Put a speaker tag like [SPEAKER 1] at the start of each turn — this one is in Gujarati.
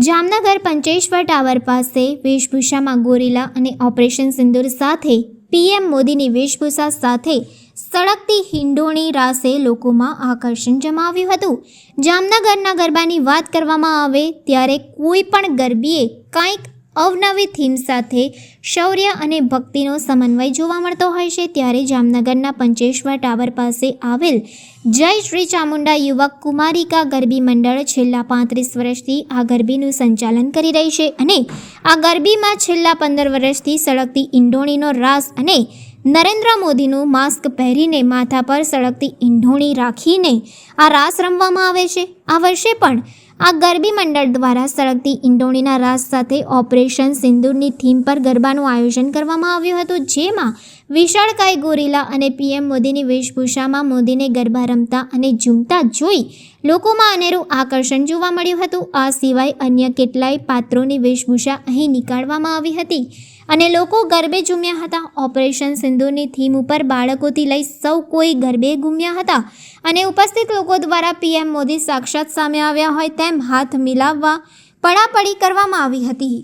[SPEAKER 1] જામનગર પંચેશ્વર ટાવર પાસે વેશભૂષામાં ગોરીલા અને ઓપરેશન સિંદૂર સાથે પીએમ મોદીની વેશભૂષા સાથે સળગતી હિંડોણી રાસે લોકોમાં આકર્ષણ જમાવ્યું હતું. જામનગરના ગરબાની વાત કરવામાં આવે ત્યારે કોઈ પણ ગરબીએ કંઈક અવનવી થીમ સાથે શૌર્ય અને ભક્તિનો સમન્વય જોવા મળતો હોય છે ત્યારે જામનગરના પંચેશ્વર ટાવર પાસે આવેલ જય શ્રી ચામુંડા યુવક કુમારિકા ગરબી મંડળ છેલ્લા પાંત્રીસ વર્ષથી આ ગરબીનું સંચાલન કરી રહી છે અને આ ગરબીમાં છેલ્લા પંદર વર્ષથી સળગતી ઈંડોણીનો રાસ અને નરેન્દ્ર મોદીનું માસ્ક પહેરીને માથા પર સળગતી ઈંઢોણી રાખીને આ રાસ રમવામાં આવે છે. આ વર્ષે પણ આ ગરબી મંડળ દ્વારા સળગતી ઇંડોણીના રાસ સાથે ઓપરેશન સિંદૂરની થીમ પર ગરબાનું આયોજન કરવામાં આવ્યું હતું, જેમાં વિશાળકાય ગોરીલા અને પીએમ મોદીની વેશભૂષામાં મોદીને ગરબા રમતા અને ઝૂમતા જોઈ લોકોમાં અનેરું આકર્ષણ જોવા મળ્યું હતું. આ સિવાય અન્ય કેટલાય પાત્રોની વેશભૂષા અહીં નીકાળવામાં આવી હતી અને લોકો ગરબે ઝૂમ્યા હતા. ઓપરેશન સિંધુની થીમ ઉપર બાળકોથી લઈ સૌ કોઈ ગરબે ઘૂમ્યા હતા અને ઉપસ્થિત લોકો દ્વારા પીએમ મોદી સાક્ષાત સામે આવ્યા હોય તેમ હાથ મિલાવવા, પડાપડી કરવામાં આવી હતી.